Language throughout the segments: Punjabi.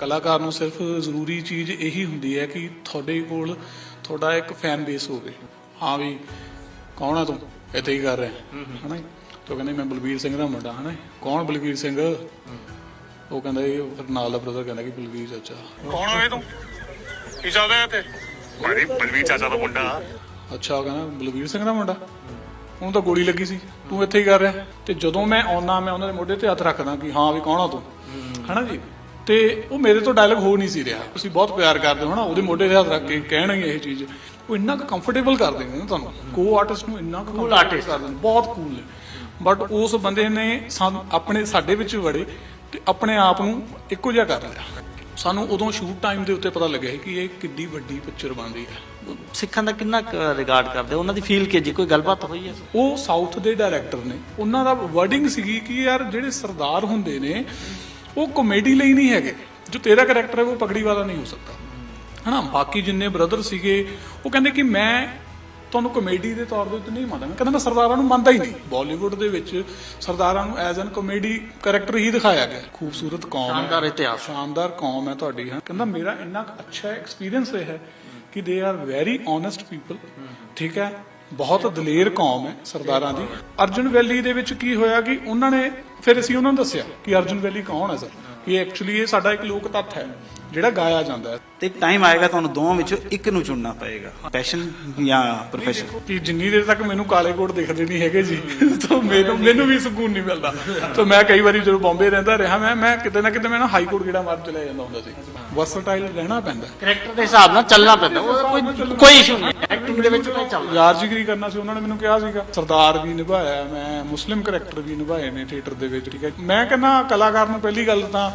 ਕਲਾਕਾਰ ਨੂੰ ਸਿਰਫ ਜ਼ਰੂਰੀ ਚੀਜ਼ ਇਹੀ ਹੁੰਦੀ ਹੈ ਕਿ ਤੁਹਾਡੇ ਕੋਲ ਤੁਹਾਡਾ ਇੱਕ ਫੈਨ ਬੇਸ ਹੋਵੇ। ਹਾਂ ਵੀ ਕੌਣ ਆ ਤੂੰ? ਇੱਥੇ ਹੀ ਕਰ ਰਿਹਾ? ਹਨਾ? ਤੇ ਕਹਿੰਦੇ ਮੈਂ ਬਲਬੀਰ ਸਿੰਘ ਦਾ ਮੁੰਡਾ ਹਨਾ। ਕੌਣ ਬਲਬੀਰ ਸਿੰਘ? ਉਹ ਕਹਿੰਦਾ ਉਹ ਫਿਰ ਨਾਲ ਦਾ ਬ੍ਰਦਰ ਕਹਿੰਦਾ ਕਿ ਬਲਬੀਰ ਚਾਚਾ। ਕੌਣ ਹੋਵੇ ਤੂੰ? ਕੀ ਚੱਲਦਾ ਇੱਥੇ? ਬੜੀ ਬਲਵੀਰ ਚਾਚਾ ਦਾ ਮੁੰਡਾ। ਅੱਛਾ ਉਹ ਕਹਿੰਦਾ ਬਲਬੀਰ ਸਿੰਘ ਦਾ ਮੁੰਡਾ? ਉਹਨੂੰ ਤਾਂ ਗੋਲੀ ਲੱਗੀ ਸੀ। ਤੂੰ ਇੱਥੇ ਹੀ ਕਰ ਰਿਹਾ? ਤੇ ਜਦੋਂ ਮੈਂ ਆਉਣਾ ਮੈਂ ਉਹਨਾਂ ਦੇ ਮੋਢੇ ਤੇ ਹੱਥ ਰੱਖਦਾ ਕਿ ਹਾਂ ਵੀ ਕੌਣ ਆ ਤੂੰ? ਹਨਾ ਜੀ? ਤੇ ਉਹ ਮੇਰੇ ਤੋਂ ਡਾਇਲੌਗ ਹੋ ਨਹੀਂ ਸੀ ਰਿਹਾ। ਤੁਸੀਂ ਬਹੁਤ ਪਿਆਰ ਕਰਦੇ ਹੋ ਨਾ ਉਹਦੇ ਮੋਢੇ ਤੇ ਹੱਥ ਰੱਖ ਕੇ ਕਹਿਣਗੇ ਇਹ ਚੀਜ਼। ਉਹ ਇੰਨਾ ਕੁ ਕੰਫਰਟੇਬਲ ਕਰ ਦਿੰਦੇ ਨੇ ਤੁਹਾਨੂੰ। ਕੋ ਆਰਟਿਸਟ ਨੂੰ ਇੰਨਾ ਕੁ ਕੂਲ ਆਰਟਿਸਟ ਕਰ ਦਿੰਦੇ ਬਹੁਤ ਕੂਲ ਨੇ। ਬਟ ਉਸ ਬੰਦੇ ਨੇ ਆਪਣੇ ਸਾਡੇ ਵਿੱਚ ਵੜੇ ਤੇ ਆਪਣੇ ਆਪ ਨੂੰ ਇੱਕੋ ਜਿਹਾ ਕਰ ਲਿਆ। ਸਾਨੂੰ ਉਦੋਂ ਸ਼ੂਟ ਟਾਈਮ ਦੇ ਉੱਤੇ ਪਤਾ ਲੱਗਿਆ ਕਿ ਇਹ ਕਿੱਡੀ ਵੱਡੀ ਪਿਕਚਰ ਬਣ ਰਹੀ ਹੈ। ਸਿੱਖਾਂ ਦਾ ਕਿੰਨਾ ਰਿਗਾਰਡ ਕਰਦੇ? ਉਹਨਾਂ ਦੀ ਫੀਲ ਕੇ ਜੀ ਕੋਈ ਗੱਲਬਾਤ ਹੋਈ ਹੈ? ਉਹ ਸਾਊਥ ਦੇ ਡਾਇਰੈਕਟਰ ਨੇ। ਉਹਨਾਂ ਦਾ ਵਰਡਿੰਗ ਸੀਗੀ ਕਿ ਯਾਰ ਜਿਹੜੇ ਸਰਦਾਰ ਹੁੰਦੇ ਨੇ ਉਹ ਕਾਮੇਡੀ ਲਈ ਨਹੀਂ ਹੈਗੇ। ਜੋ ਤੇਰਾ ਕੈਰੈਕਟਰ ਹੈ ਉਹ ਪਗੜੀ ਵਾਲਾ ਨਹੀਂ ਹੋ ਸਕਦਾ। ਹਨਾ? ਬਾਕੀ ਜਿੰਨੇ ਬ੍ਰਦਰ ਸੀਗੇ ਉਹ ਕਹਿੰਦੇ ਕਿ ਮੈਂ ਤੁਹਾਨੂੰ ਕਾਮੇਡੀ ਦੇ ਤੌਰ ਦੇ ਉੱਤੇ ਨਹੀਂ ਮੰਨਦਾ। ਮੈਂ ਕਹਿੰਦਾ ਮੈਂ ਸਰਦਾਰਾਂ ਨੂੰ ਮੰਨਦਾ ਹੀ ਨਹੀਂ। ਬਾਲੀਵੁੱਡ ਦੇ ਵਿੱਚ ਸਰਦਾਰਾਂ ਨੂੰ ਐਜ਼ ਐਨ ਕਾਮੇਡੀ ਕੈਰੈਕਟਰ ਹੀ ਦਿਖਾਇਆ ਗਿਆ। ਖੂਬਸੂਰਤ ਕੌਮ ਹੈ। ਸ਼ਾਨਦਾਰ ਇਤਿਹਾਸ। ਸ਼ਾਨਦਾਰ ਕੌਮ ਹੈ ਤੁਹਾਡੀ ਹਾਂ। ਕਹਿੰਦਾ ਮੇਰਾ ਇੰਨਾ ਅੱਛਾ ਐਕਸਪੀਰੀਅੰਸ ਰਿਹਾ ਹੈ ਕਿ they are very honest people ਠੀਕ ਹੈ? ਬਹੁਤ ਦਲੇਰ ਕੌਮ ਹੈ ਸਰਦਾਰਾਂ ਦੀ। ਅਰਜਨ ਵੈਲੀ ਦੇ ਵਿੱਚ ਕੀ ਹੋਇਆ ਕਿ ਉਹਨਾਂ ਨੇ, ਫਿਰ ਅਸੀਂ ਉਹਨਾਂ ਨੂੰ ਦੱਸਿਆ ਕਿ ਅਰਜਨ ਵੈਲੀ ਕੌਣ ਹੈ ਸਰ? ਕਿ ਐਕਚੁਅਲੀ ਇਹ ਸਾਡਾ ਇੱਕ ਲੋਕ ਤੱਥ ਹੈ। ਜਿਹੜਾ ਗਾਇਆ ਜਾਂਦਾ ਹੈ। ਤੇ ਟਾਈਮ ਆਏਗਾ ਤੁਹਾਨੂੰ ਦੋਵਾਂ ਵਿੱਚੋਂ ਇੱਕ ਨੂੰ ਚੁਣਨਾ ਪਏਗਾ। ਪੈਸ਼ਨ ਜਾਂ ਪ੍ਰੋਫੈਸ਼ਨ ਕਿ ਜਿੰਨੀ ਦੇਰ ਤੱਕ ਮੈਨੂੰ ਕਾਲੇ ਕੋਟ ਦਿਖਦੇ ਨਹੀਂ ਹੈਗੇ ਜੀ ਤਾਂ ਮੈਨੂੰ ਮੈਨੂੰ ਵੀ ਸਕੂਨ ਨਹੀਂ ਮਿਲਦਾ। ਤਾਂ ਮੈਂ ਕਈ ਵਾਰੀ ਜਦੋਂ ਬੰਬੇ ਰਹਿੰਦਾ ਰਿਹਾ ਮੈਂ ਮੈਂ ਕਿਤੇ ਨਾ ਕਿਤੇ ਮੈਂ ਨਾ ਹਾਈ ਕੋਰਟ ਗੇੜਾ ਮਾਰ ਚਲਾ ਜਾਂਦਾ ਹੁੰਦਾ ਸੀ। ਵਰਸਟਾਈਲ ਰਹਿਣਾ ਪੈਂਦਾ ਕੈਰੈਕਟਰ ਦੇ ਹਿਸਾਬ ਨਾਲ ਚੱਲਣਾ ਪੈਂਦਾ ਕੋਈ ਕੋਈ ਇਸ਼ੂ ਨਹੀਂ ਐਕਟਿੰਗ ਦੇ ਵਿੱਚ ਤਾਂ ਚੱਲਦਾ ਯਾਰ ਜਿਗਰੀ ਕਰਨਾ ਸੀ ਉਹਨਾਂ ਨੇ ਮੈਨੂੰ ਕਿਹਾ ਸੀਗਾ। ਸਰਦਾਰ ਵੀ ਨਿਭਾਇਆ ਮੈਂ ਮੁਸਲਿਮ ਕਰੈਕਟਰ ਵੀ ਨਿਭਾਏ ਨੇ ਥੀਏਟਰ ਦੇ ਵਿੱਚ ਠੀਕ ਹੈ। ਮੈਂ ਕਹਿੰਦਾ ਕਲਾਕਾਰ ਨੂੰ ਪਹਿਲੀ ਗੱਲ ਤਾਂ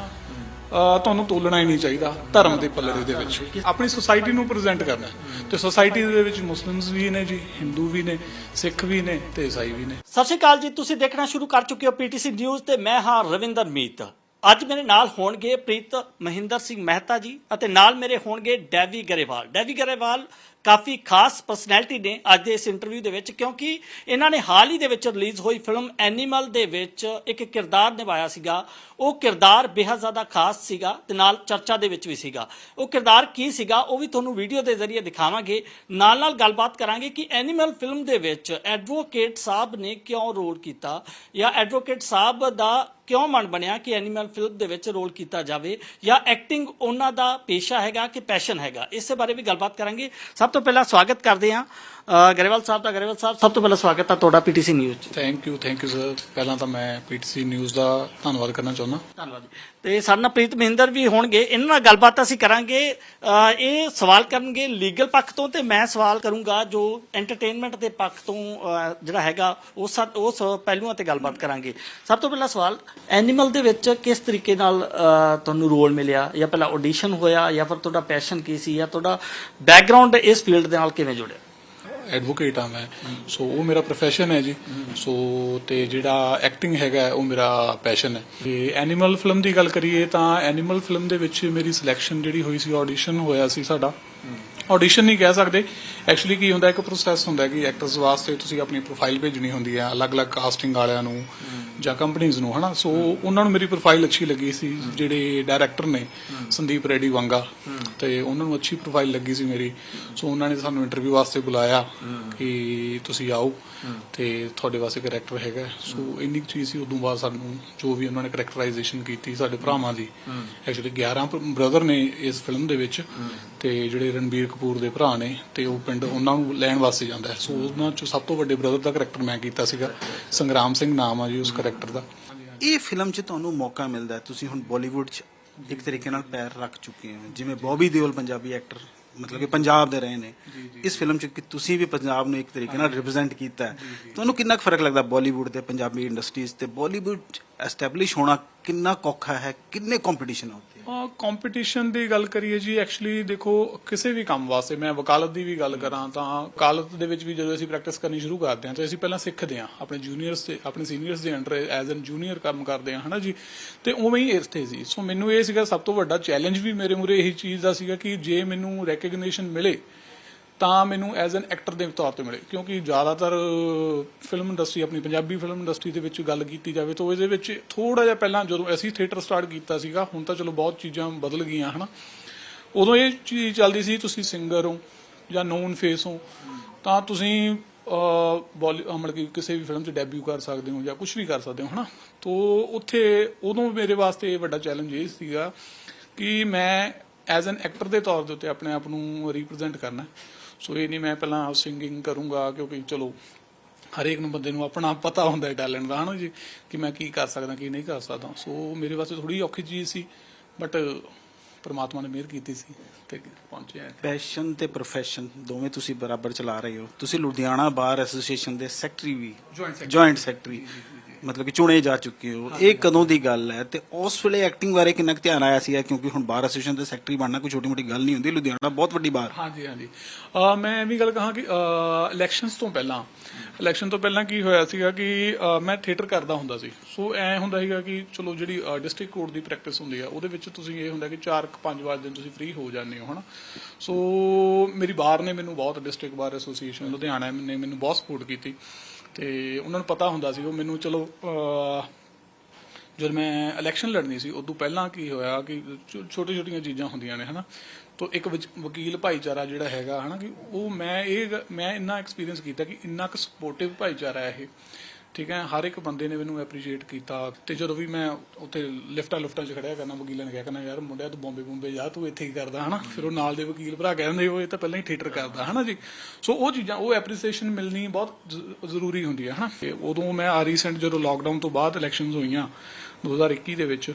ਤੁਹਾਨੂੰ ਤੋਲਣਾ ਹੀ ਨਹੀਂ ਚਾਹੀਦਾ ਧਰਮ ਦੇ ਪੱਲੜੇ ਦੇ ਵਿੱਚ। ਆਪਣੀ ਸੁਸਾਇਟੀ ਨੂੰ ਪ੍ਰੈਜ਼ੈਂਟ ਕਰਨਾ ਤੇ ਸੁਸਾਇਟੀ ਦੇ ਵਿੱਚ ਮੁਸਲਿਮਸ ਵੀ ਨੇ ਜੀ ਹਿੰਦੂ ਵੀ ਨੇ ਸਿੱਖ ਵੀ ਨੇ ਤੇ ਈਸਾਈ ਵੀ ਨੇ। ਸਤਿ ਸ਼੍ਰੀ ਅਕਾਲ ਜੀ, ਤੁਸੀਂ ਦੇਖਣਾ ਸ਼ੁਰੂ ਕਰ ਚੁੱਕੇ ਹੋ ਪੀਟੀਸੀ ਨਿਊਜ਼ ਤੇ ਮੈਂ ਹਾਂ ਰਵਿੰਦਰ ਮੀਤ। ਅੱਜ ਮੇਰੇ ਨਾਲ ਹੋਣਗੇ ਪ੍ਰੀਤ ਮਹਿੰਦਰ ਸਿੰਘ ਮਹਿਤਾ ਜੀ ਅਤੇ ਨਾਲ ਮੇਰੇ ਹੋਣਗੇ ਡੈਵੀ ਗਰੇਵਾਲ। ਡੈਵੀ ਗਰੇਵਾਲ ਕਾਫੀ ਖਾਸ ਪਰਸਨੈਲਿਟੀ ਨੇ ਅੱਜ ਦੇ ਇਸ ਇੰਟਰਵਿਊ ਦੇ ਵਿੱਚ, ਕਿਉਂਕਿ ਇਹਨਾਂ ਨੇ ਹਾਲ ਹੀ ਦੇ ਵਿੱਚ ਰਿਲੀਜ਼ ਹੋਈ ਫਿਲਮ ਐਨੀਮਲ ਦੇ ਵਿੱਚ ਇੱਕ ਕਿਰਦਾਰ ਨਿਭਾਇਆ ਸੀਗਾ। ਉਹ ਕਿਰਦਾਰ ਬੇਹੱਦ ਜ਼ਿਆਦਾ ਖਾਸ ਸੀਗਾ ਤੇ ਨਾਲ ਚਰਚਾ ਦੇ ਵਿੱਚ ਵੀ ਸੀਗਾ। ਉਹ ਕਿਰਦਾਰ ਕੀ ਸੀਗਾ, ਉਹ ਵੀ ਤੁਹਾਨੂੰ ਵੀਡੀਓ ਦੇ ਜ਼ਰੀਏ ਦਿਖਾਵਾਂਗੇ। ਨਾਲ ਨਾਲ ਗੱਲਬਾਤ ਕਰਾਂਗੇ ਕਿ ਐਨੀਮਲ ਫਿਲਮ ਦੇ ਵਿੱਚ ਐਡਵੋਕੇਟ ਸਾਹਿਬ ਨੇ ਕਿਉਂ ਰੋਲ ਕੀਤਾ ਜਾਂ ਐਡਵੋਕੇਟ ਸਾਹਿਬ ਦਾ ਕਿਉਂ ਮਨ ਬਣਿਆ ਕਿ ਐਨੀਮਲ ਫਿਲਮ ਦੇ ਵਿੱਚ ਰੋਲ ਕੀਤਾ ਜਾਵੇ? ਜਾਂ ਐਕਟਿੰਗ ਉਹਨਾਂ ਦਾ ਪੇਸ਼ਾ ਹੈਗਾ ਕਿ ਪੈਸ਼ਨ ਹੈਗਾ? ਇਸ ਬਾਰੇ ਵੀ ਗੱਲਬਾਤ ਕਰਾਂਗੇ। ਸਭ ਤੋਂ ਪਹਿਲਾਂ ਸਵਾਗਤ ਕਰਦੇ ਹਾਂ ਗਰੇਵਾਲ ਸਾਹਿਬ ਦਾ ਗਰੇਵਾਲ ਸਾਹਿਬ ਸਭ ਤੋਂ ਪਹਿਲਾਂ ਸਵਾਗਤ ਹੈ ਤੁਹਾਡਾ ਪੀਟੀਸੀ ਨਿਊਜ਼ 'ਚ। Thank you thank you sir ਪਹਿਲਾਂ ਤਾਂ ਮੈਂ ਪੀਟੀਸੀ ਨਿਊਜ਼ ਦਾ ਧੰਨਵਾਦ ਕਰਨਾ ਚਾਹੁੰਦਾ। ਧੰਨਵਾਦ ਜੀ। ਤੇ ਸਾਡੇ ਨਾਲ ਪ੍ਰੀਤ ਮਹਿੰਦਰ ਵੀ ਹੋਣਗੇ। ਇਹਨਾਂ ਨਾਲ ਗੱਲਬਾਤ ਅਸੀਂ ਕਰਾਂਗੇ। ਇਹ ਸਵਾਲ ਕਰਨਗੇ ਲੀਗਲ ਪੱਖ ਤੋਂ ਤੇ ਮੈਂ ਸਵਾਲ ਕਰੂੰਗਾ ਜੋ ਐਂਟਰਟੇਨਮੈਂਟ ਦੇ ਪੱਖ ਤੋਂ ਜਿਹੜਾ ਹੈਗਾ ਉਸ ਉਸ ਪਹਿਲੂਆਂ ਤੇ ਗੱਲਬਾਤ ਕਰਾਂਗੇ। ਸਭ ਤੋਂ ਪਹਿਲਾ ਸਵਾਲ ਐਨੀਮਲ ਦੇ ਵਿੱਚ ਕਿਸ ਤਰੀਕੇ ਨਾਲ ਤੁਹਾਨੂੰ ਰੋਲ ਮਿਲਿਆ? ਜਾਂ ਪਹਿਲਾਂ ਆਡੀਸ਼ਨ ਹੋਇਆ ਜਾਂ ਫਿਰ ਤੁਹਾਡਾ ਪੈਸ਼ਨ ਕੀ ਸੀ? ਜਾਂ ਤੁਹਾਡਾ ਬੈਕਗ੍ਰਾਉਂਡ ਇਸ ਫੀਲਡ ਦੇ ਨਾਲ ਕਿਵੇਂ ਜੁੜਿਆ? ਐਡਵੋਕੇਟ ਆ ਮੈਂ। ਸੋ ਉਹ ਮੇਰਾ profession ਹੈ ਜੀ। ਸੋ ਤੇ ਜਿਹੜਾ ਐਕਟਿੰਗ ਹੈਗਾ ਉਹ ਮੇਰਾ ਪੈਸ਼ਨ ਹੈ। ਤੇ ਐਨੀਮਲ ਫਿਲਮ ਦੀ ਗੱਲ ਕਰੀਏ ਤਾਂ ਐਨੀਮਲ ਫਿਲਮ ਦੇ ਵਿੱਚ ਮੇਰੀ ਸਿਲੈਕਸ਼ਨ ਜਿਹੜੀ ਹੋਈ ਸੀ ਆਡੀਸ਼ਨ ਹੋਇਆ ਸੀ ਸਾਡਾ। ਆਡੀਸ਼ਨ ਨਹੀਂ ਕਹਿ ਸਕਦੇ। ਐਕਚੁਅਲੀ ਕੀ ਹੁੰਦਾ ਇੱਕ ਪ੍ਰੋਸੈਸ ਹੁੰਦਾ ਕਿ ਐਕਟਰਸ ਵਾਸਤੇ ਤੁਸੀਂ ਆਪਣੀ ਪ੍ਰੋਫਾਈਲ ਭੇਜਣੀ ਹੁੰਦੀ ਹੈ ਅਲੱਗ-ਅਲੱਗ ਕਾਸਟਿੰਗ ਵਾਲਿਆਂ ਨੂੰ ਜਾਂ ਕੰਪਨੀਆਂ ਨੂੰ ਹਨਾ? ਸੋ ਉਹਨਾਂ ਨੂੰ ਮੇਰੀ ਪ੍ਰੋਫਾਈਲ ਅੱਛੀ ਲੱਗੀ ਸੀ ਜਿਹੜੇ ਡਾਇਰੈਕਟਰ ਨੇ ਸੰਦੀਪ ਰੈਡੀ ਵਾਂਗਾ। ਤੇ ਉਹਨਾਂ ਨੂੰ ਅੱਛੀ ਪ੍ਰੋਫਾਈਲ ਲੱਗੀ ਸੀ ਮੇਰੀ। ਸੋ ਉਹਨਾਂ ਨੇ ਸਾਨੂੰ ਇੰਟਰਵਿਊ ਵਾਸਤੇ ਬੁਲਾਇਆ ਕਿ ਤੁਸੀਂ ਆਓ ਤੇ ਤੁਹਾਡੇ ਵਾਸਤੇ ਕੈਰੈਕਟਰ ਹੈਗਾ ਸੋ ਇੰਨੀ ਚੀਜ਼ ਸੀ ਉਦੋਂ ਬਾਅਦ ਸਾਨੂੰ ਜੋ ਵੀ ਉਹਨਾਂ ਨੇ ਕੈਰੈਕਟਰਾਈਜੇਸ਼ਨ ਕੀਤੀ ਸਾਡੇ ਭਰਾਵਾਂ ਦੀ ਐਕਚੁਅਲੀ 11 ਬ੍ਰਦਰ ਨੇ ਇਸ ਫਿਲਮ ਦੇ ਵਿੱਚ ਤੇ ਜਿਹੜੇ ਰਣਬੀਰ ਕਪੂਰ ਦੇ ਭਰਾ ਨੇ ਤੇ ਉਹ ਪਿੰਡ ਉਹਨਾਂ ਨੂੰ ਲੈਣ ਵਾਸਤੇ ਜਾਂਦਾ ਹੈ। ਸੋ ਉਹਨਾਂ ਚ ਸਭ ਤੋਂ ਵੱਡੇ ਬ੍ਰਦਰ ਦਾ ਕੈਰੈਕਟਰ ਮੈਂ ਕੀਤਾ ਸੀਗਾ। ਸੰਗਰਾਮ ਸਿੰਘ ਨਾਮ ਆ ਜੀ ਉਸ ਕੈਰੈਕਟਰ ਦਾ। ਇਹ ਫਿਲਮ 'ਚ ਤੁਹਾਨੂੰ ਮੌਕਾ ਮਿਲਦਾ ਹੈ। ਤੁਸੀਂ ਹੁਣ ਬਾਲੀਵੁੱਡ 'ਚ ਇੱਕ ਤਰੀਕੇ ਨਾਲ ਪੈਰ ਰੱਖ ਚੁੱਕੇ ਹੋ। ਜਿਵੇਂ ਬੌਬੀ ਦਿਓਲ ਪੰਜਾਬੀ ਐਕਟਰ ਮਤਲਬ ਕਿ ਪੰਜਾਬ ਦੇ ਰਹੇ ਨੇ। ਇਸ ਫਿਲਮ 'ਚ ਕਿ ਤੁਸੀਂ ਵੀ ਪੰਜਾਬ ਨੂੰ ਇੱਕ ਤਰੀਕੇ ਨਾਲ ਰਿਪਰੈਜ਼ੈਂਟ ਕੀਤਾ ਹੈ। ਤੁਹਾਨੂੰ ਕਿੰਨਾ ਕੁ ਫ਼ਰਕ ਲੱਗਦਾ ਬਾਲੀਵੁੱਡ ਤੇ ਪੰਜਾਬੀ ਇੰਡਸਟਰੀਜ਼ ਤੇ? ਬਾਲੀਵੁੱਡ ਐਸਟੈਬਲਿਸ਼ ਹੋਣਾ ਕਿੰਨਾ ਔਖਾ ਹੈ? ਕਿੰਨੇ ਕੰਪੀਟੀਸ਼ਨ ਆ ਕੰਪੀਟੀਸ਼ਨ ਦੀ ਗੱਲ ਕਰੀਏ ਜੀ ਐਕਚੁਅਲੀ ਦੇਖੋ, ਕਿਸੇ ਵੀ ਕੰਮ ਵਾਸਤੇ, ਮੈਂ ਵਕਾਲਤ ਦੀ ਵੀ ਗੱਲ ਕਰਾਂ, ਤਾਂ ਵਕਾਲਤ ਦੇ ਵਿੱਚ ਵੀ ਜਦੋਂ ਅਸੀਂ ਪ੍ਰੈਕਟਿਸ ਕਰਨੀ ਸ਼ੁਰੂ ਕਰਦੇ ਹਾਂ, ਤਾਂ ਅਸੀਂ ਪਹਿਲਾਂ ਸਿੱਖਦੇ ਹਾਂ, ਆਪਣੇ ਜੂਨੀਅਰਸ ਤੇ ਆਪਣੇ ਸੀਨੀਅਰਸ ਦੇ ਅੰਡਰ ਐਜ਼ ਐਨ ਜੂਨੀਅਰ ਕੰਮ ਕਰਦੇ ਹਾਂ, ਹਨਾ ਜੀ? ਤੇ ਉਵੇਂ ਹੀ ਇੱਥੇ ਸੀ। ਸੋ ਮੈਨੂੰ ਇਹ ਸੀਗਾ ਸਭ ਤੋਂ ਵੱਡਾ ਚੈਲੰਜ ਵੀ ਮੇਰੇ ਮੂਰੇ ਇਹੀ ਚੀਜ਼ ਦਾ ਸੀਗਾ ਕਿ ਜੇ ਮੈਨੂੰ ਰੈਕਗਨੀਸ਼ਨ ਮਿਲੇ ਤਾਂ ਮੈਨੂੰ ਐਜ਼ ਐਨ ਐਕਟਰ ਦੇ ਤੌਰ ਤੇ ਮਿਲੇ। ਕਿਉਂਕਿ ਜ਼ਿਆਦਾਤਰ ਫਿਲਮ ਇੰਡਸਟਰੀ ਆਪਣੀ ਪੰਜਾਬੀ ਫਿਲਮ ਇੰਡਸਟਰੀ ਦੇ ਵਿੱਚ ਗੱਲ ਕੀਤੀ ਜਾਵੇ ਤਾਂ ਇਹਦੇ ਵਿੱਚ ਥੋੜਾ ਜਿਹਾ ਪਹਿਲਾਂ ਜਦੋਂ ਅਸੀਂ ਥੀਏਟਰ ਸਟਾਰਟ ਕੀਤਾ ਸੀਗਾ, ਹੁਣ ਤਾਂ ਚਲੋ ਬਹੁਤ ਚੀਜ਼ਾਂ ਬਦਲ ਗਈਆਂ, ਹਨਾ। ਉਦੋਂ ਇਹ ਚੀਜ਼ ਚੱਲਦੀ ਸੀ, ਤੁਸੀਂ ਸਿੰਗਰ ਹੋ ਜਾਂ ਨੋਨ ਫੇਸ ਹੋ, ਤਾਂ ਤੁਸੀਂ ਮਤਲਬ ਕਿ ਕਿਸੇ ਵੀ ਫਿਲਮ 'ਚ ਡੈਬਿਊ ਕਰ ਸਕਦੇ ਹੋ ਜਾਂ ਕੁਝ ਵੀ ਕਰ ਸਕਦੇ ਹੋ, ਹਨਾ। ਤੋਂ ਉੱਥੇ ਉਦੋਂ ਮੇਰੇ ਵਾਸਤੇ ਇਹ ਵੱਡਾ ਚੈਲੰਜ ਇਹ ਸੀਗਾ ਕਿ ਮੈਂ ਐਜ਼ ਐਨ ਐਕਟਰ ਦੇ ਤੌਰ ਦੇ ਉੱਤੇ ਆਪਣੇ ਆਪ ਨੂੰ ਰਿਪਰੈਜ਼ੈਂਟ ਕਰਨਾ ਸੋ ਇਹ ਨਹੀਂ ਮੈਂ ਪਹਿਲਾਂ ਸਿੰਗਿੰਗ ਕਰੂੰਗਾ ਕਿਉਂਕਿ ਚਲੋ ਹਰੇਕ ਨੂੰ ਬੰਦੇ ਨੂੰ ਆਪਣਾ ਪਤਾ ਹੁੰਦਾ ਹੈ ਟੈਲੈਂਟ ਦਾ ਹਨਾ ਜੀ? ਕਿ ਮੈਂ ਕੀ ਕਰ ਸਕਦਾ ਕੀ ਨਹੀਂ ਕਰ ਸਕਦਾ। ਸੋ ਮੇਰੇ ਵਾਸਤੇ ਥੋੜੀ ਔਖੀ ਚੀਜ਼ ਸੀ ਬਟ ਪ੍ਰਮਾਤਮਾ ਨੇ ਮਿਹਰ ਕੀਤੀ ਸੀ ਤੇ ਪਹੁੰਚਿਆ। ਪੈਸ਼ਨ ਤੇ ਪ੍ਰੋਫੈਸ਼ਨ ਦੋਵੇਂ ਤੁਸੀਂ ਬਰਾਬਰ ਚਲਾ ਰਹੇ ਹੋ। ਤੁਸੀਂ ਲੁਧਿਆਣਾ ਬਾਰ ਐਸੋਸੀਏਸ਼ਨ ਦੇ ਸੈਕਟਰੀ ਵੀ। ਜੁਆਇੰਟ ਸੈਕਟਰੀ ਮਤਲਬ ਕਿ ਚੁਣੇ ਜਾ ਚੁੱਕੇ ਹੋ। ਇਹ ਕਦੋਂ ਦੀ ਗੱਲ ਹੈ? ਤੇ ਉਸ ਵੇਲੇ ਐਕਟਿੰਗ ਬਾਰੇ ਕਿੰਨਾ ਕੁ ਧਿਆਨ ਆਇਆ ਸੀ ਕਿਉਂਕਿ ਹੁਣ ਬਾਰ ਐਸੋਸੀਏਸ਼ਨ ਦੇ ਸੈਕਟਰੀ ਬਣਨਾ ਕੋਈ ਛੋਟੀ ਮੋਟੀ ਗੱਲ ਨਹੀਂ ਹੁੰਦੀ। ਲੁਧਿਆਣਾ ਬਹੁਤ ਵੱਡੀ ਬਾਰ ਹਾਂਜੀ ਹਾਂਜੀ। ਅਹ ਮੈਂ ਇਹ ਵੀ ਗੱਲ ਕਹਾਂ ਕਿ ਇਲੈਕਸ਼ਨਸ ਤੋਂ ਪਹਿਲਾਂ ਇਲੈਕਸ਼ਨ ਤੋਂ ਪਹਿਲਾਂ ਕੀ ਹੋਇਆ ਸੀਗਾ ਕਿ ਅਹ ਮੈਂ ਥੀਏਟਰ ਕਰਦਾ ਹੁੰਦਾ ਸੀ। ਸੋ ਐ ਹੁੰਦਾ ਸੀਗਾ ਕਿ ਚਲੋ ਜਿਹੜੀ ਡਿਸਟ੍ਰਿਕਟ ਕੋਰਟ ਦੀ ਪ੍ਰੈਕਟਿਸ ਹੁੰਦੀ ਆ ਉਹਦੇ ਵਿੱਚ ਤੁਸੀਂ ਇਹ ਹੁੰਦਾ ਕਿ 4 5 ਵਾਰ ਦਿਨ ਤੁਸੀਂ ਫ੍ਰੀ ਹੋ ਜਾਂਦੇ ਹੋ ਹਨਾ? ਸੋ ਮੇਰੀ ਬਾਰ ਨੇ ਮੈਨੂੰ ਬਹੁਤ ਡਿਸਟ੍ਰਿਕਟ ਬਾਰ ਐਸੋਸੀਏਸ਼ਨ ਲੁਧਿਆਣਾ ਨੇ ਮੈਨੂੰ ਬਹੁਤ ਸਪੋਰਟ ਕੀਤੀ। ਤੇ ਉਹਨਾਂ ਨੂੰ ਪਤਾ ਹੁੰਦਾ ਸੀ, ਉਹ ਮੈਨੂੰ ਚਲੋ, ਅਹ ਜਦ ਮੈਂ ਇਲੈਕਸ਼ਨ ਲੜਨੀ ਸੀ, ਉਦੋਂ ਪਹਿਲਾਂ ਕੀ ਹੋਇਆ ਕਿ ਛੋਟੀ ਛੋਟੀਆਂ ਚੀਜ਼ਾਂ ਹੁੰਦੀਆਂ ਨੇ, ਹਨਾ? ਤੋਂ ਇੱਕ ਵਕੀਲ ਭਾਈਚਾਰਾ ਜਿਹੜਾ ਹੈਗਾ, ਹਨਾ ਕਿ ਉਹ ਮੈਂ ਇਹ, ਮੈਂ ਇੰਨਾ ਐਕਸਪੀਰੀਅੰਸ ਕੀਤਾ ਕਿ ਇੰਨਾ ਕੁ ਸਪੋਰਟਿਵ ਭਾਈਚਾਰਾ ਹੈ ਇਹ। ਠੀਕ ਹੈ, ਹਰ ਇੱਕ ਬੰਦੇ ਨੇ ਮੈਨੂੰ ਐਪਰੀਸ਼ੀਏਟ ਕੀਤਾ ਤੇ ਜਦੋਂ ਵੀ ਮੈਂ ਉੱਥੇ ਲਿਫਟਾਂ ਲੁਫਟਾਂ 'ਚ ਖੜਿਆ ਕਰਨਾ, ਵਕੀਲਾਂ ਨੇ ਕਿਹਾ ਕਰਨਾ, ਯਾਰ ਮੁੰਡਿਆ, ਤੂੰ ਬੰਬੇ ਬੰਬੇ ਜਾ, ਤੂੰ ਇੱਥੇ ਹੀ ਕਰਦਾ, ਹਨਾ? ਫਿਰ ਉਹ ਨਾਲ ਦੇ ਵਕੀਲ ਭਰਾ ਕਹਿੰਦੇ, ਉਹ ਇਹ ਤਾਂ ਪਹਿਲਾਂ ਹੀ ਥੀਏਟਰ ਕਰਦਾ, ਹਨਾ ਜੀ? ਸੋ ਉਹ ਚੀਜ਼ਾਂ, ਉਹ ਐਪਰੀਸੀਏਸ਼ਨ ਮਿਲਣੀ ਬਹੁਤ ਜ਼ਰੂਰੀ ਹੁੰਦੀ ਹੈ, ਹਨਾ? ਉਦੋਂ ਮੈਂ ਆ ਰੀਸੈਂਟ ਜਦੋਂ ਲਾਕਡਾਊਨ ਤੋਂ ਬਾਅਦ ਇਲੈਕਸ਼ਨਸ ਹੋਈਆਂ 2021 ਦੇ ਵਿੱਚ,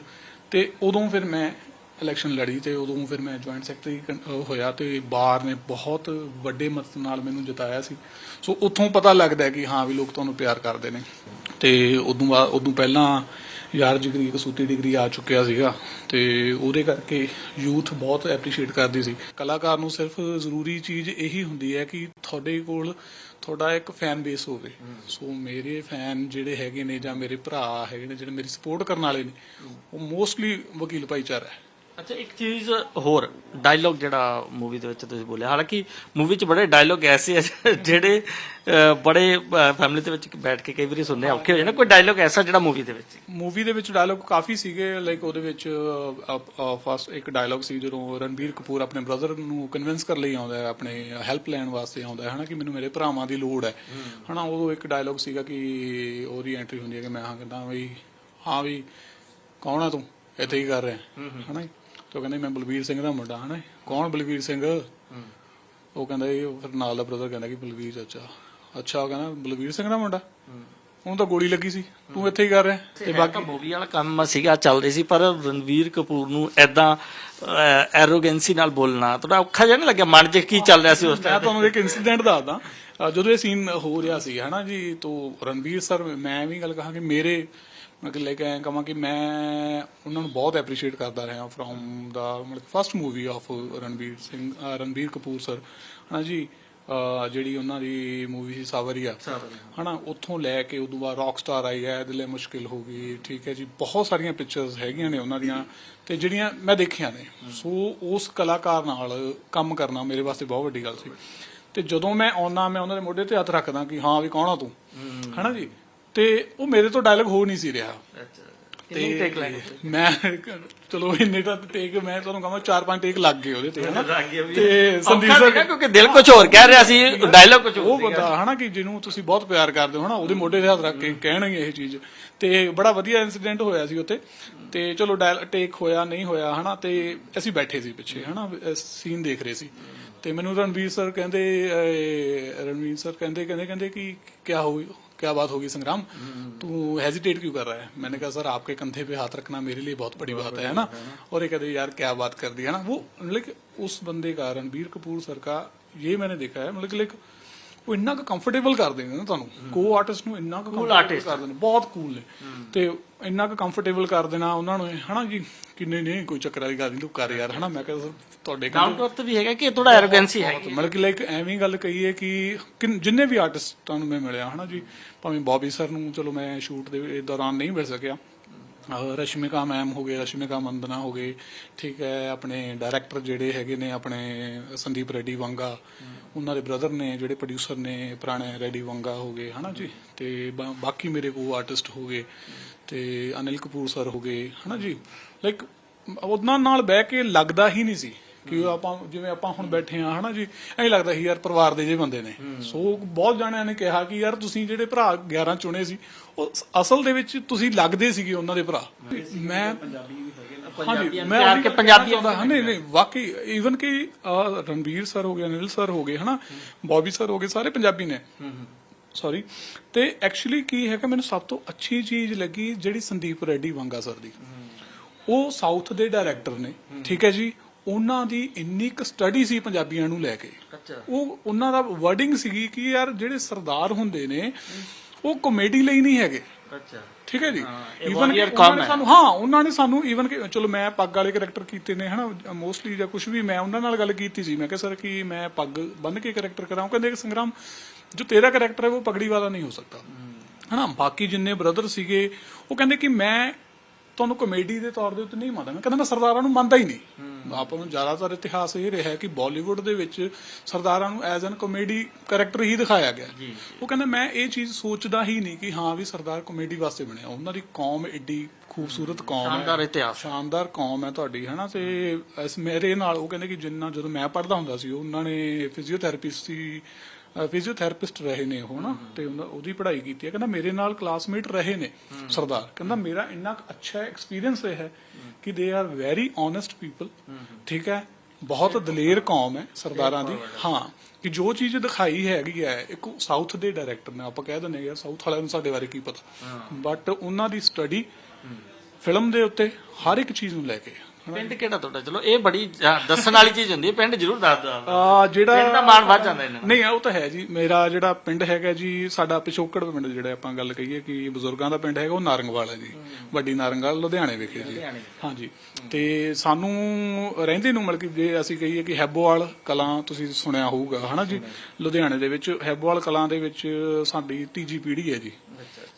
ਤੇ ਉਦੋਂ ਫਿਰ ਮੈਂ ਇਲੈਕਸ਼ਨ ਲੜੀ ਤੇ ਉਦੋਂ ਫਿਰ ਮੈਂ ਜੁਆਇੰਟ ਸੈਕਟਰੀ ਹੋਇਆ ਤੇ ਬਾਰ ਨੇ ਬਹੁਤ ਵੱਡੇ ਮਤ ਨਾਲ ਮੈਨੂੰ ਜਿਤਾਇਆ ਸੀ। ਸੋ ਉੱਥੋਂ ਪਤਾ ਲੱਗਦਾ ਕਿ ਹਾਂ ਵੀ ਲੋਕ ਤੁਹਾਨੂੰ ਪਿਆਰ ਕਰਦੇ ਨੇ। ਤੇ ਉਦੋਂ ਬਾਅਦ ਉਦੋਂ ਪਹਿਲਾਂ ਯਾਰ ਜਿਗਰੀ ਕਸੂਤੀ ਡਿਗਰੀ ਆ ਚੁੱਕਿਆ ਸੀਗਾ ਤੇ ਉਹਦੇ ਕਰਕੇ ਯੂਥ ਬਹੁਤ ਐਪਰੀਸ਼ੀਏਟ ਕਰਦੀ ਸੀ। ਕਲਾਕਾਰ ਨੂੰ ਸਿਰਫ ਜ਼ਰੂਰੀ ਚੀਜ਼ ਇਹੀ ਹੁੰਦੀ ਹੈ ਕਿ ਤੁਹਾਡੇ ਕੋਲ ਤੁਹਾਡਾ ਇੱਕ ਫੈਨ ਬੇਸ ਹੋਵੇ। ਸੋ ਮੇਰੇ ਫੈਨ ਜਿਹੜੇ ਹੈਗੇ ਨੇ ਜਾਂ ਮੇਰੇ ਭਰਾ ਹੈਗੇ ਨੇ, ਜਿਹੜੇ ਮੇਰੀ ਸਪੋਰਟ ਕਰਨ ਵਾਲੇ ਨੇ, ਉਹ ਮੋਸਟਲੀ ਵਕੀਲ ਭਾਈਚਾਰਾ ਹੈ। ਅੱਛਾ ਇੱਕ ਚੀਜ਼ ਹੋਰ ਡਾਇਲੌਗ ਜਿਹੜਾ ਮੂਵੀ ਦੇ ਵਿੱਚ ਤੁਸੀਂ ਬੋਲਿਆ ਹਾਲਾਂਕਿ ਮੂਵੀ 'ਚ ਬੜੇ ਡਾਇਲੌਗ ਐਸੇ ਆ ਜਿਹੜੇ ਬੜੇ ਫੈਮਿਲੀ ਦੇ ਵਿੱਚ ਬੈਠ ਕੇ ਕਈ ਵਾਰੀ ਸੁਣਨੇ ਔਖੇ ਹੋ ਜਾਂਦੇ ਕੋਈ ਡਾਇਲੌਗ ਐਸਾ ਜਿਹੜਾ ਮੂਵੀ ਦੇ ਵਿੱਚ? ਮੂਵੀ ਦੇ ਵਿੱਚ ਡਾਇਲੌਗ ਕਾਫੀ ਸੀਗੇ ਲਾਈਕ ਉਹਦੇ ਵਿੱਚ ਫਸਟ ਇੱਕ ਡਾਇਲੌਗ ਸੀ ਜਦੋਂ ਰਣਬੀਰ ਕਪੂਰ ਆਪਣੇ ਬ੍ਰਦਰ ਨੂੰ ਕਨਵਿੰਸ ਕਰ ਲਈ ਆਉਂਦਾ ਹੈ ਆਪਣੇ ਹੈਲਪ ਲੈਣ ਵਾਸਤੇ ਆਉਂਦਾ ਹੈ ਹਨਾ ਕਿ ਮੈਨੂੰ ਮੇਰੇ ਭਰਾਵਾਂ ਦੀ ਲੋੜ ਹੈ। ਹਨਾ ਉਹ ਇੱਕ ਡਾਇਲੌਗ ਸੀਗਾ ਕਿ ਉਹਦੀ ਐਂਟਰੀ ਹੁੰਦੀ ਹੈ ਕਿ ਮੈਂ ਹਾਂ ਕਹਿੰਦਾ ਵੀ ਹਾਂ ਵੀ ਕੌਣ ਆ ਤੂੰ? ਇੱਥੇ ਹੀ ਕਰ ਰਿਹਾ। ਹਨਾ ਤੇ ਉਹ ਕਹਿੰਦਾ ਜੀ, ਮੈਂ ਬਲਵੀਰ ਸਿੰਘ ਦਾ ਮੁੰਡਾ ਹਨਾ ਕੌਣ ਬਲਵੀਰ ਸਿੰਘ? ਉਹ ਕਹਿੰਦਾ ਜੀ, ਉਹ ਫਿਰ ਨਾਲ ਦਾ ਬ੍ਰਦਰ ਕਹਿੰਦਾ ਕਿ ਬਲਵੀਰ ਚਾਚਾ। ਅੱਛਾ ਉਹ ਕਹਿੰਦਾ ਬਲਵੀਰ ਸਿੰਘ ਦਾ ਮੁੰਡਾ? ਉਹਨੂੰ ਤਾਂ ਗੋਲੀ ਲੱਗੀ ਸੀ। ਤੂੰ ਇੱਥੇ ਹੀ ਕਰ ਰਿਹਾ। ਤੇ ਬਾਕੀ ਮੂਵੀ ਵਾਲਾ ਕੰਮ ਸੀਗਾ ਚੱਲ ਰਹੀ ਸੀ ਪਰ ਰਣਵੀਰ ਕਪੂਰ ਨੂੰ ਐਦਾਂ ਐਰੋਗੈਂਸੀ ਨਾਲ ਬੋਲਣਾ ਥੋੜਾ ਔਖਾ ਜਿਹਾ ਨਹੀਂ ਲੱਗਿਆ? ਮਨ 'ਚ ਕੀ ਚੱਲ ਰਿਹਾ ਸੀ ਉਸ ਮੈਂ ਤੁਹਾਨੂੰ ਇੱਕ ਇਨਸੀਡੈਂਟ ਦੱਸਦਾ। ਜਦੋਂ ਇਹ ਸੀਨ ਹੋ ਰਿਹਾ ਸੀ ਹਨਾ ਜੀ ਤੋਂ ਰਣਵੀਰ ਸਰ ਮੈਂ ਵੀ ਗੱਲ ਕਹਾਂ ਕਿ ਮੇਰੇ ਮੈਂ ਲੈ ਕੇ ਆਇਆ ਕਹਾਂ ਕਿ ਮੈਂ ਉਹਨਾਂ ਨੂੰ ਬਹੁਤ ਐਪਰੀਸ਼ੀਏਟ ਕਰਦਾ ਰਿਹਾ ਫਰੋਮ ਦਾ ਮਤਲਬ first movie of Ranveer Singh Ranveer Kapoor sir ਹਨਾ ਜੀ? ਜਿਹੜੀ ਉਹਨਾਂ ਦੀ ਮੂਵੀ ਸੀ ਸਾਵਰੀਆ। ਹਨਾ ਉੱਥੋਂ ਲੈ ਕੇ ਉਦੋਂ ਬਾਅਦ ਰੌਕ ਸਟਾਰ ਆਈ ਹੈ ਦਿਲੇ ਮੁਸ਼ਕਿਲ ਹੋ ਗਈ ਠੀਕ ਹੈ ਜੀ। ਬਹੁਤ ਸਾਰੀਆਂ ਪਿਕਚਰਸ ਹੈਗੀਆਂ ਨੇ ਉਹਨਾਂ ਦੀਆਂ ਤੇ ਜਿਹੜੀਆਂ ਮੈਂ ਦੇਖੀਆਂ ਨੇ। ਸੋ ਉਸ ਕਲਾਕਾਰ ਨਾਲ ਕੰਮ ਕਰਨਾ ਮੇਰੇ ਵਾਸਤੇ ਬਹੁਤ ਵੱਡੀ ਗੱਲ ਸੀ। ਤੇ ਜਦੋਂ ਮੈਂ ਆਉਣਾ ਮੈਂ ਉਹਨਾਂ ਦੇ ਮੋਢੇ ਤੇ ਹੱਥ ਰੱਖਦਾ ਕਿ ਹਾਂ ਵੀ ਕੌਣ ਆ ਤੂੰ? ਹਨਾ ਜੀ? ਤੇ ਉਹ ਮੇਰੇ ਤੋਂ ਡਾਇਲੌਗ ਹੋ ਨਹੀਂ ਸੀ ਰਿਹਾ। ਕਿੰਨੀ ਟੇਕ ਲੈਣੀ ਮੈਂ ਚਲੋ ਇੰਨੇ ਤਾਂ ਟੇਕ ਮੈਂ ਤੁਹਾਨੂੰ ਕਹਾਂ ਚਾਰ ਪੰਜ ਟੇਕ ਲੱਗ ਗਏ ਉਹਦੇ ਤੇ ਹਨਾ? ਤੇ ਸੰਦੀਪ ਸਰ ਕਿਉਂਕਿ ਦਿਲ ਕੁਝ ਹੋਰ ਕਹਿ ਰਿਹਾ ਸੀ ਡਾਇਲੌਗ ਕੁਝ ਉਹ ਬੰਦਾ ਹਨਾ ਕਿ ਜਿਹਨੂੰ ਤੁਸੀਂ ਬਹੁਤ ਪਿਆਰ ਕਰਦੇ ਹੋ ਹਨਾ ਉਹਦੇ ਮੋਢੇ ਤੇ ਹੱਥ ਰੱਖ ਕੇ ਕਹਿਣਗੇ ਇਹ ਚੀਜ਼। ਤੇ ਬੜਾ ਵਧੀਆ ਇਨਸੀਡੈਂਟ ਹੋਇਆ ਸੀ ਉੱਥੇ। ਤੇ ਚਲੋ ਟੇਕ ਹੋਇਆ ਨਹੀਂ ਹੋਇਆ ਹਨਾ ਤੇ ਅਸੀਂ ਬੈਠੇ ਸੀ ਪਿੱਛੇ ਹਨਾ ਸੀਨ ਦੇਖ ਰਹੇ ਸੀ। ਤੇ ਮੈਨੂੰ ਰਣਵੀਰ ਸਰ ਕਹਿੰਦੇ ਰਣਵੀਰ ਸਰ ਕਹਿੰਦੇ ਕਹਿੰਦੇ ਕਹਿੰਦੇ ਕਿ ਕੀ ਹੋਈ? क्या बात होगी संग्राम तू हेजिटेट क्यों कर रहा है मैंने कहा सर आपके कंधे पे हाथ रखना मेरे लिए बहुत बड़ी बात है ना और ये कहते यार क्या बात कर दी है ना वो मतलब कि उस बंदे का रणबीर कपूर सर का ये मैंने देखा है मतलब कि लाइक ਉਹ ਇੰਨਾ ਕੁ ਕੰਫਰਟੇਬਲ ਕਰ ਦਿੰਦੇ ਨੇ ਤੁਹਾਨੂੰ ਕੋ ਆਰਟਿਸਟ ਨੂੰ ਇੰਨਾ ਕੁ comfortable artist ਕਰ ਦਿੰਦੇ ਬਹੁਤ ਕੂਲ ਨੇ ਤੇ ਇੰਨਾ ਕੁ ਕੰਫਰਟੇਬਲ ਕਰ ਦੇਣਾ ਉਹਨਾਂ ਨੂੰ ਇਹ, ਹਨਾ ਜੀ ਕਿੰਨੇ ਨੇ? ਕੋਈ ਚੱਕਰ ਵਾਲੀ ਗੱਲ ਨਹੀਂ ਤੂੰ ਕਰ ਯਾਰ ਹਨਾ? ਮੈਂ ਕਹਿੰਦਾ ਤੁਹਾਡੇ ਡਾਊਨ ਟੂ ਅਰਥ ਵੀ ਹੈਗਾ ਕਿ ਥੋੜਾ ਐਰੋਗੈਂਸੀ ਹੈ ਮਤਲਬ ਕਿ ਲਾਈਕ ਐਵੇਂ ਗੱਲ ਕਹੀ ਹੈ ਕਿ ਜਿੰਨੇ ਵੀ ਆਰਟਿਸਟਾਂ ਨੂੰ ਮੈਂ ਮਿਲਿਆ ਹਨਾ ਜੀ ਭਾਵੇਂ ਬੌਬੀ ਸਰ ਨੂੰ ਚਲੋ ਮੈਂ ਸ਼ੂਟ ਦੇ ਦੌਰਾਨ ਨਹੀਂ ਮਿਲ ਸਕਿਆ। ਰਸ਼ਮਿਕਾ ਮੈਮ ਹੋ ਗਏ ਰਸ਼ਮਿਕਾ ਮੰਦਨਾ ਹੋ ਗਏ ਠੀਕ ਹੈ ਆਪਣੇ ਡਾਇਰੈਕਟਰ ਜਿਹੜੇ ਹੈਗੇ ਨੇ ਆਪਣੇ ਸੰਦੀਪ ਰੈਡੀ ਵਾਂਗਾ ਉਹਨਾਂ ਦੇ ਬ੍ਰਦਰ ਨੇ ਜਿਹੜੇ ਪ੍ਰੋਡਿਊਸਰ ਨੇ ਪੁਰਾਣੇ ਰੈਡੀ ਵਾਂਗਾ ਹੋ ਗਏ ਹਨਾ ਜੀ ਤੇ ਬਾਕੀ ਮੇਰੇ ਕੋ ਆਰਟਿਸਟ ਹੋ ਗਏ ਤੇ ਅਨਿਲ ਕਪੂਰ ਸਰ ਹੋ ਗਏ ਹਨਾ ਜੀ। ਲਾਈਕ ਉਹਨਾਂ ਨਾਲ ਬਹਿ ਕੇ ਲੱਗਦਾ ਹੀ ਨਹੀਂ ਸੀ ਕਿ ਆਪਾਂ ਜਿਵੇਂ ਆਪਾਂ ਹੁਣ ਬੈਠੇ ਆ ਹਨਾ ਜੀ? ਐਂ ਲੱਗਦਾ ਸੀ ਯਾਰ ਪਰਿਵਾਰ ਦੇ ਜੇ ਬੰਦੇ ਨੇ। ਸੋ ਬਹੁਤ ਜਾਣਿਆਂ ਨੇ ਕਿਹਾ ਕਿ ਯਾਰ ਤੁਸੀਂ ਜਿਹੜੇ ਭਰਾ 11 ਚੁਣੇ ਸੀ ਉਹ ਅਸਲ ਦੇ ਵਿੱਚ ਤੁਸੀਂ ਲੱਗਦੇ ਸੀਗੇ ਉਹਨਾਂ ਦੇ ਭਰਾ। ਮੈਂ ਹਾਂਜੀ ਮੈਂ ਪਿਆਰ ਕੇ ਪੰਜਾਬੀ ਹਾਂ ਨਹੀਂ ਨਹੀਂ ਵਾਕਈ ਈਵਨ ਕਿ ਰਣਵੀਰ ਸਰ ਹੋ ਗਏ ਅਨਿਲ ਸਰ ਹੋ ਗਏ ਹਨਾ? ਬੌਬੀ ਸਰ ਹੋ ਗਏ ਸਾਰੇ ਪੰਜਾਬੀ ਨੇ। ਸੌਰੀ ਤੇ ਐਕਚੁਅਲੀ ਕੀ ਹੈਗਾ ਮੈਨੂੰ ਸਭ ਤੋਂ ਅੱਛੀ ਚੀਜ਼ ਲੱਗੀ ਜਿਹੜੀ ਸੰਦੀਪ ਰੈਡੀ ਵਾਂਗਾ ਸਰ ਦੀ। ਉਹ ਸਾਊਥ ਦੇ ਡਾਇਰੈਕਟਰ ਨੇ ਠੀਕ ਹੈ ਜੀ? ਉਹਨਾਂ ਦੀ ਇੰਨੀ ਕੁ ਸਟੱਡੀ ਸੀ ਪੰਜਾਬੀਆਂ ਨੂੰ ਲੈ ਕੇ। ਉਹ ਉਹਨਾਂ ਦਾ ਵਰਡਿੰਗ ਸੀਗੀ ਕਿ ਯਾਰ ਜਿਹੜੇ ਸਰਦਾਰ ਹੁੰਦੇ ਨੇ ਉਹ ਕਾਮੇਡੀ ਲਈ ਨਹੀਂ ਹੈਗੇ। ਅੱਛਾ। ਠੀਕ ਹੈ ਜੀ? warrior ਉਹਨਾਂ ਨੇ। ਸਾਨੂੰ ਹਾਂ ਉਹਨਾਂ ਨੇ ਸਾਨੂੰ ਈਵਨ ਕਿ ਚਲੋ ਮੈਂ ਪੱਗ ਵਾਲੇ ਕੈਰੈਕਟਰ ਕੀਤੇ ਨੇ ਹਨਾ ਮੋਸਟਲੀ ਜਾਂ ਕੁਝ ਵੀ ਮੈਂ ਉਹਨਾਂ ਨਾਲ ਗੱਲ ਕੀਤੀ ਸੀ। ਮੈਂ ਕਿਹਾ ਸਰ ਕਿ ਮੈਂ ਪੱਗ ਬੰਨ ਕੇ ਕੈਰੈਕਟਰ ਕਰਾਂ? ਉਹ ਕਹਿੰਦੇ ਕਿ ਸੰਗਰਾਮ ਜੋ ਤੇਰਾ ਕੈਰੈਕਟਰ ਹੈ ਉਹ ਪਗੜੀ ਵਾਲਾ ਨਹੀਂ ਹੋ ਸਕਦਾ। ਹਨਾ ਬਾਕੀ ਜਿੰਨੇ ਬ੍ਰਦਰ ਸੀਗੇ ਉਹ ਕਹਿੰਦੇ ਕਿ ਮੈਂ ਤੁਹਾਨੂੰ ਕਮੇਡੀ ਦੇ ਤੌਰ ਦੇ ਉੱਤੇ ਨਹੀਂ ਮੰਨਦਾ। ਮੈਂ ਕਹਿੰਦਾ ਮੈਂ ਸਰਦਾਰਾਂ ਨੂੰ ਮੰਨਦਾ ਹੀ ਨਹੀਂ। ਆਪਾਂ ਨੂੰ ਜ਼ਿਆਦਾਤਰ ਇਤਿਹਾਸ ਇਹ ਰਿਹਾ ਕਿ ਬਾਲੀਵੁੱਡ ਦੇ ਵਿੱਚ ਸਰਦਾਰਾਂ ਨੂੰ ਐਜ਼ ਐਨ ਕਮੇਡੀ ਕੈਰੈਕਟਰ ਹੀ ਦਿਖਾਇਆ ਗਿਆ। ਉਹ ਕਹਿੰਦਾ ਮੈਂ ਇਹ ਚੀਜ਼ ਸੋਚਦਾ ਹੀ ਨਹੀਂ ਕਿ ਹਾਂ ਵੀ ਸਰਦਾਰ ਕਮੇਡੀ ਵਾਸਤੇ ਬਣਿਆ। ਉਹਨਾਂ ਦੀ ਕੌਮ ਏਡੀ ਖੂਬਸੂਰਤ ਕੌਮ ਹੈ। ਸ਼ਾਨਦਾਰ ਇਤਿਹਾਸ। ਸ਼ਾਨਦਾਰ ਕੌਮ ਹੈ ਤੁਹਾਡੀ ਹਨਾ? ਤੇ ਇਸ ਮੇਰੇ ਨਾਲ ਉਹ ਕਹਿੰਦੇ ਕਿ ਜਿੰਨਾ ਜਦੋਂ ਮੈਂ ਪੜ੍ਹਦਾ ਹੁੰਦਾ ਸੀ ਉਹਨਾਂ ਨੇ ਫਿਜ਼ੀਓਥੈਰੇਪਿਸਟ ਸੀ ਫਿਜ਼ੀਓਥੈਰੇਪਿਸਟ ਰਹੇ ਨੇ ਉਹ ਨਾ ਤੇ ਉਹਨਾਂ- ਉਹਦੀ ਪੜ੍ਹਾਈ ਕੀਤੀ ਹੈ। ਕਹਿੰਦਾ ਮੇਰੇ ਨਾਲ ਕਲਾਸਮੇਟ ਰਹੇ ਨੇ ਸਰਦਾਰ। ਕਹਿੰਦਾ ਮੇਰਾ ਇੰਨਾ ਕੁ ਅੱਛਾ ਐਕਸਪੀਰੀਅੰਸ ਰਿਹਾ ਹੈ ਕਿ they are very honest people ਠੀਕ ਹੈ? ਬਹੁਤ ਦਲੇਰ ਕੌਮ ਹੈ ਸਰਦਾਰਾਂ ਦੀ। ਹਾਂ ਕਿ ਜੋ ਚੀਜ਼ ਦਿਖਾਈ ਹੈਗੀ ਹੈ ਇੱਕ ਸਾਊਥ ਦੇ ਡਾਇਰੈਕਟਰ ਨੇ ਆਪਾਂ ਕਹਿ ਦਿੰਦੇ ਹਾਂ ਯਾਰ ਸਾਊਥ ਵਾਲਿਆਂ ਨੂੰ ਸਾਡੇ ਬਾਰੇ ਕੀ ਪਤਾ? ਬਟ ਉਹਨਾਂ ਦੀ ਸਟੱਡੀ ਫਿਲਮ ਦੇ ਉੱਤੇ ਹਰ ਇੱਕ ਚੀਜ਼ ਨੂੰ ਲੈ ਕੇ। ਪਿੰਡ ਕਿਹੜਾ ਤੁਹਾਡਾ? ਚਲੋ ਇਹ ਬੜੀ ਦੱਸਣ ਵਾਲੀ ਚੀਜ਼ ਹੁੰਦੀ ਹੈ ਪਿੰਡ ਜ਼ਰੂਰ ਦੱਸ ਦੋ ਆ ਜਿਹੜਾ ਪਿੰਡ ਦਾ ਮਾਣ ਵੱਧ ਜਾਂਦਾ ਇਹਨਾਂ ਨਹੀਂ ਉਹ ਤਾਂ ਹੈ ਜੀ। ਮੇਰਾ ਜਿਹੜਾ ਪਿੰਡ ਹੈਗਾ ਜੀ ਸਾਡਾ ਪਿਛੋਕੜ ਪਿੰਡ ਜਿਹੜਾ ਆਪਾਂ ਗੱਲ ਕਹੀਏ ਕਿ ਬਜ਼ੁਰਗਾਂ ਦਾ ਪਿੰਡ ਹੈਗਾ ਉਹ ਨਾਰੰਗਵਾਲ ਹੈ ਜੀ। ਵੱਡੀ ਨਾਰੰਗਵਾਲ ਲੁਧਿਆਣੇ ਵਿਖੇ ਜੀ। ਹਾਂਜੀ। ਤੇ ਸਾਨੂੰ ਰਹਿੰਦੇ ਨੂੰ ਮਤਲਬ ਕਿ ਜੇ ਅਸੀਂ ਕਹੀਏ ਕਿ ਹੈਬੋਵਾਲ ਕਲਾਂ ਤੁਸੀਂ ਸੁਣਿਆ ਹੋਊਗਾ ਹਨਾ ਜੀ? ਲੁਧਿਆਣੇ ਦੇ ਵਿੱਚ ਹੈਬੋਵਾਲ ਕਲਾਂ ਦੇ ਵਿੱਚ ਸਾਡੀ ਤੀਜੀ ਪੀੜ੍ਹੀ ਹੈ ਜੀ।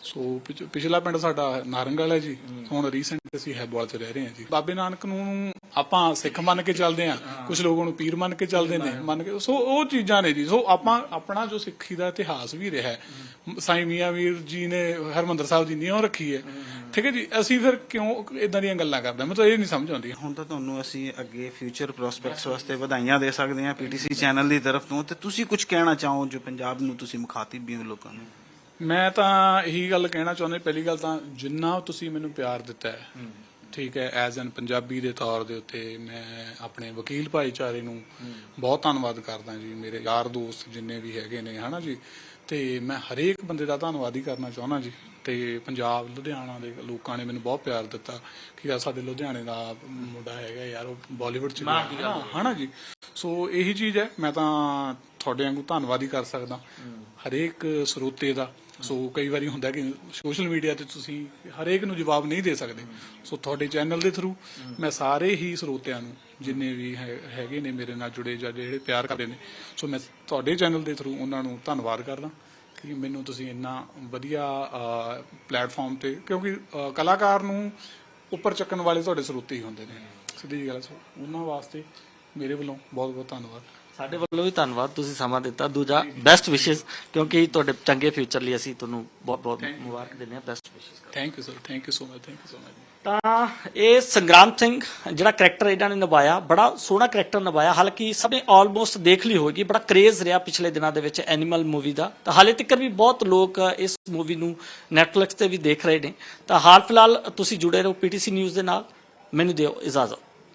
ਸੋ ਪਿਛ- ਪਿਛਲਾ ਪਿੰਡ ਸਾਡਾ ਨਾਰੰਗਲ ਹੈ ਜੀ। ਹੁਣ ਰੀਸੈਂਟ ਅਸੀਂ ਹੈਬੋਵਾਲ ਚ ਰਹਿ ਰਹੇ ਹਾਂ ਜੀ। ਬਾਬੇ ਨਾਨਕ ਨੂੰ ਆਪਾਂ ਸਿੱਖ ਮੰਨ ਕੇ ਚੱਲਦੇ ਆ ਕੁਝ ਲੋਕ ਉਹਨੂੰ ਪੀਰ ਮੰਨ ਕੇ ਚੱਲਦੇ ਨੇ ਮੰਨ ਕੇ ਸੋ ਉਹ ਚੀਜ਼ਾਂ ਨੇ ਜੀ। ਸੋ ਆਪਾਂ ਆਪਣਾ ਜੋ ਸਿੱਖੀ ਦਾ ਇਤਿਹਾਸ ਵੀ ਰਿਹਾ ਹੈ ਸਾਈਂ ਮੀਆਂ ਵੀਰ ਜੀ ਨੇ ਹਰਮੰਦਰ ਸਾਹਿਬ ਦੀ ਨਿਉ ਰੱਖੀ ਹੈ। ਠੀਕ ਹੈ ਜੀ ਅਸੀਂ ਫਿਰ ਕਿਉਂ ਇਦਾਂ ਦੀਆਂ ਗੱਲਾਂ ਕਰਦੇ ਹਾਂ? ਮੈਨੂੰ ਤਾਂ ਇਹ ਨਹੀਂ ਸਮਝ ਆਉਂਦੀ। ਹੁਣ ਤਾਂ ਤੁਹਾਨੂੰ ਅਸੀਂ ਅੱਗੇ ਫਿਊਚਰ ਪ੍ਰੋਸਪੈਕਟਸ ਵਾਸਤੇ ਵਧਾਈਆਂ ਦੇ ਸਕਦੇ ਹਾਂ ਪੀਟੀਸੀ ਚੈਨਲ ਦੀ ਤਰਫ ਤੋਂ। ਤੇ ਤੁਸੀਂ ਕੁਝ ਕਹਿਣਾ ਚਾਹੋ ਜੋ ਪੰਜਾਬ ਨੂੰ ਤੁਸੀਂ ਮੁਖਾਤਿਬ ਵੀ ਹੋ ਲੋਕਾਂ ਨੂੰ? ਮੈਂ ਤਾਂ ਇਹੀ ਗੱਲ ਕਹਿਣਾ ਚਾਹੁੰਦਾ ਪਹਿਲੀ ਗੱਲ ਤਾਂ ਜਿੰਨਾ ਤੁਸੀਂ ਮੈਨੂੰ ਪਿਆਰ ਦਿੱਤਾ ਹੈ ਠੀਕ ਹੈ ਐਜ਼ ਐਨ ਪੰਜਾਬੀ ਦੇ ਤੌਰ ਦੇ ਉੱਤੇ ਮੈਂ ਆਪਣੇ ਵਕੀਲ ਭਾਈਚਾਰੇ ਨੂੰ ਬਹੁਤ ਧੰਨਵਾਦ ਕਰਦਾ ਜੀ ਮੇਰੇ ਯਾਰ ਦੋਸਤ ਜਿੰਨੇ ਵੀ ਹੈਗੇ ਨੇ ਹਨਾ ਜੀ? ਤੇ ਮੈਂ ਹਰੇਕ ਬੰਦੇ ਦਾ ਧੰਨਵਾਦ ਹੀ ਕਰਨਾ ਚਾਹੁੰਦਾ ਜੀ। ਤੇ ਪੰਜਾਬ ਲੁਧਿਆਣਾ ਦੇ ਲੋਕਾਂ ਨੇ ਮੈਨੂੰ ਬਹੁਤ ਪਿਆਰ ਦਿੱਤਾ ਕਿ ਯਾਰ ਸਾਡੇ ਲੁਧਿਆਣੇ ਦਾ ਮੁੰਡਾ ਹੈਗਾ ਯਾਰ ਉਹ ਬਾਲੀਵੁੱਡ ਚ ਹਨਾ ਜੀ? ਸੋ ਇਹੀ ਚੀਜ਼ ਹੈ ਮੈਂ ਤਾਂ ਤੁਹਾਡੇ ਵਾਂਗੂ ਧੰਨਵਾਦ ਹੀ ਕਰ ਸਕਦਾ। ਹਰੇਕ ਸਰੋਤੇ ਦਾ ਸੋ ਕਈ ਵਾਰੀ ਹੁੰਦਾ ਕਿ ਸੋਸ਼ਲ ਮੀਡੀਆ ਤੇ ਤੁਸੀਂ ਹਰੇਕ ਨੂੰ ਜਵਾਬ ਨਹੀਂ ਦੇ ਸਕਦੇ। ਸੋ ਤੁਹਾਡੇ ਚੈਨਲ ਦੇ ਥਰੂ ਮੈਂ ਸਾਰੇ ਹੀ ਸਰੋਤਿਆਂ ਨੂੰ, ਜਿੰਨੇ ਵੀ ਹੈ- ਹੈਗੇ ਨੇ ਮੇਰੇ ਨਾਲ ਜੁੜੇ ਜਾਂ ਜਿਹੜੇ ਪਿਆਰ ਕਰਦੇ ਨੇ, ਸੋ ਮੈਂ ਤੁਹਾਡੇ ਚੈਨਲ ਦੇ ਥਰੂ ਉਹਨਾਂ ਨੂੰ ਧੰਨਵਾਦ ਕਰਦਾ ਕਿ ਮੈਨੂੰ ਤੁਸੀਂ ਇੰਨਾ ਵਧੀਆ ਪਲੇਟਫਾਰਮ ਤੇ ਕਿਉਂਕਿ ਕਲਾਕਾਰ ਨੂੰ ਉੱਪਰ ਚੱਕਣ ਵਾਲੇ ਤੁਹਾਡੇ ਸਰੋਤੇ ਹੀ ਹੁੰਦੇ ਨੇ। ਸਿੱਧੀ ਜਿਹੀ ਗੱਲ ਸੋ ਉਹਨਾਂ ਵਾਸਤੇ ਮੇਰੇ ਵੱਲੋਂ ਬਹੁਤ ਬਹੁਤ ਧੰਨਵਾਦ। ਸਾਡੇ ਵੱਲੋਂ ਵੀ ਧੰਨਵਾਦ ਤੁਸੀਂ ਸਮਾਂ ਦਿੱਤਾ। ਦੂਜਾ ਬੈਸਟ ਵਿਸ਼ੇਸ ਕਿਉਂਕਿ ਤੁਹਾਡੇ ਚੰਗੇ ਫਿਊਚਰ ਲਈ ਅਸੀਂ ਤੁਹਾਨੂੰ ਬਹੁਤ ਬਹੁਤ ਮੁਬਾਰਕ ਦਿੰਦੇ ਹਾਂ best wishes thank you sir thank you so much thank you so much ਤਾਂ ਇਹ ਸੰਗਰਾਮ ਸਿੰਘ ਜਿਹੜਾ ਕਰੈਕਟਰ ਇਹਨਾਂ ਨੇ ਨਿਭਾਇਆ ਬੜਾ ਸੋਹਣਾ ਕਰੈਕਟਰ ਨਿਭਾਇਆ। ਹਾਲਾਂਕਿ ਸਭ ਨੇ ਆਲਮੋਸਟ ਦੇਖ ਲਈ ਹੋਵੇਗੀ ਬੜਾ ਕ੍ਰੇਜ਼ ਰਿਹਾ ਪਿਛਲੇ ਦਿਨਾਂ ਦੇ ਵਿੱਚ ਐਨੀਮਲ ਮੂਵੀ ਦਾ। ਤਾਂ ਹਾਲੇ ਤੱਕ ਵੀ ਬਹੁਤ ਲੋਕ ਇਸ ਮੂਵੀ ਨੂੰ ਨੈਟਫਲਿਕਸ ਤੇ ਵੀ ਦੇਖ ਰਹੇ ਨੇ। ਤਾਂ ਹਾਲ ਫਿਲਹਾਲ ਤੁਸੀਂ ਜੁੜੇ ਰਹੋ ਪੀਟੀਸੀ ਨਿਊਜ਼ ਦੇ ਨਾਲ। ਮੈਨੂੰ ਦਿਓ ਇਜਾਜ਼ਤ।